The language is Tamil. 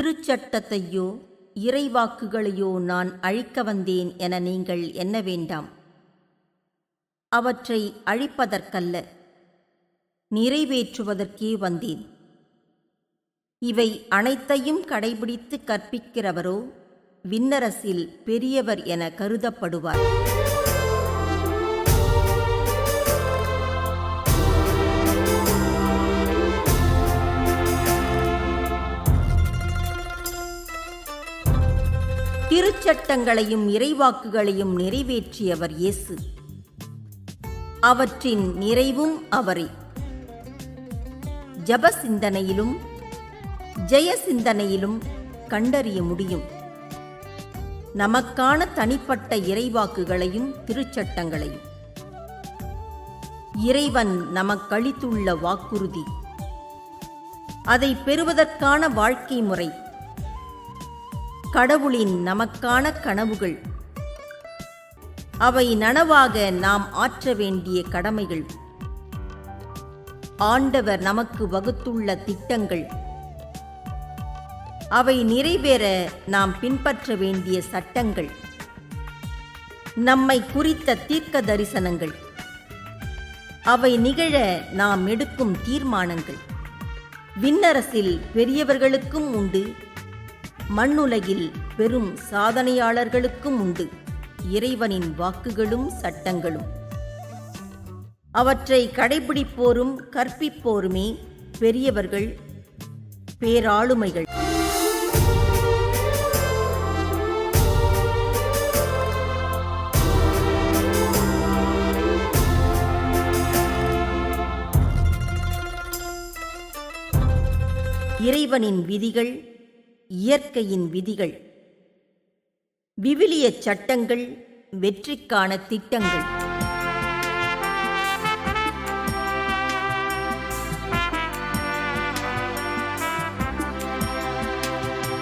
திருச்சட்டத்தையோ இறைவாக்குகளையோ நான் அழிக்க வந்தேன் என நீங்கள் எண்ண வேண்டாம். அவற்றை அழிப்பதற்கல்ல நிறைவேற்றுவதற்கே வந்தேன். இவை அனைத்தையும் கடைபிடித்து கற்பிக்கிறவரோ விண்ணரசில் பெரியவர் என கருதப்படுவார். திருச்சட்டங்களையும் இறைவாக்குகளையும் நிறைவேற்றியவர் இயேசு. அவற்றின் நிறைவும் அவரே. ஜப சிந்தனையிலும் ஜெய சிந்தனையிலும் கண்டறிய முடியும். நமக்கான தனிப்பட்ட இறைவாக்குகளையும் திருச்சட்டங்களையும். இறைவன் நமக்களித்துள்ள வாக்குறுதி. அதை பெறுவதற்கான வாழ்க்கை முறை. கடவுளின் நமக்கான கனவுகள். அவை நனவாக நாம் ஆற்ற வேண்டிய கடமைகள். ஆண்டவர் நமக்கு வகுத்துள்ள திட்டங்கள். அவை நிறைவேற நாம் பின்பற்ற வேண்டிய சட்டங்கள். நம்மை குறித்த தீர்க்க தரிசனங்கள் அவை நிகழ நாம் எடுக்கும் தீர்மானங்கள். விண்ணரசில் பெரியவர்களுக்கும் உண்டு. மண்ணுலகில் பெரும் சாதனையாளர்களுக்கும் உண்டு. இறைவனின் வாக்குகளும் சட்டங்களும். அவற்றை கடைபிடிப்போரும் கற்பிப்போருமே பெரியவர்கள் பேராளுமைகள். இறைவனின் விதிகள் இயற்கையின் விதிகள். விவிலிய சட்டங்கள் வெற்றிக்கான திட்டங்கள்.